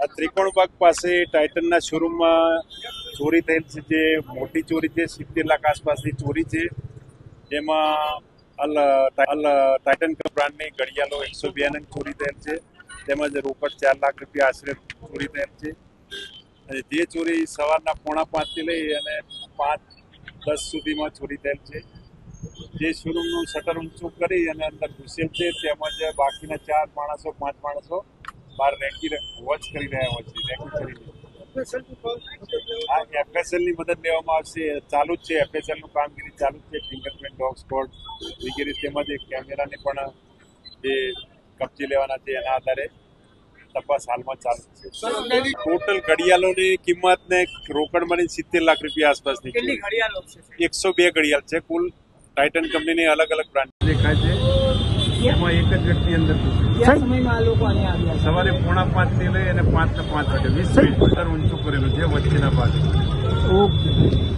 આ ત્રિકોણબાગ પાસે ટાઇટનના શોરૂમમાં ચોરી થયેલ છે, જે મોટી ચોરી છે, સિત્તેર લાખ આસપાસની ચોરી છે. જેમાં અલ અલ ટાઇટન બ્રાન્ડની ઘડિયાળો એકસો બે ચોરી થયેલ છે. તેમજ રોકડ ચાર લાખ રૂપિયા આશરે ચોરી થયેલ છે. અને જે ચોરી સવારના પોણા પાંચથી લઈ અને પાંચ, દસ સુધીમાં ચોરી થયેલ છે. જે શોરૂમનું શટર ઊંચું કરી અને અંદર ઘૂસેલ છે, તેમજ બાકીના ચાર માણસો, પાંચ માણસો બહાર રેકી વોચ કરી રહ્યા હોય છે રેકી કરી હા એફએસએલની મદદ લેવામાં આવશે ચાલુ જ છે એફએસએલનું કામગીરી ચાલુ જ છે ફિંગરપ્રિન્ટ ડોગ સ્પોટ વગેરે તેમજ એક કેમેરાની પણ જે કબજે લેવાના છે એના આધારે તપાસ હાલમાં ચાલુ છે. ટોટલ ઘડિયાળોની કિંમત ને રોકડ મળી સિત્તેર લાખ રૂપિયા આસપાસની કેટલી ઘડિયાળો એકસો બે ઘડિયાળ છે કુલ ટાઇટન કંપનીની અલગ અલગ બ્રાન્ડ દેખાય છે. એમાં એક જ વ્યક્તિ અંદર ઘૂસ્યો. કયા સમયમાં આ લોકો અહીંયા આવ્યા સવારે પોણા પાંચથી લઈ અને પાંચ ને પાંચ વાગે વીસ મિનિટ ઊંચું કરેલું છે વચ્ચેના ભાગે. ઓકે.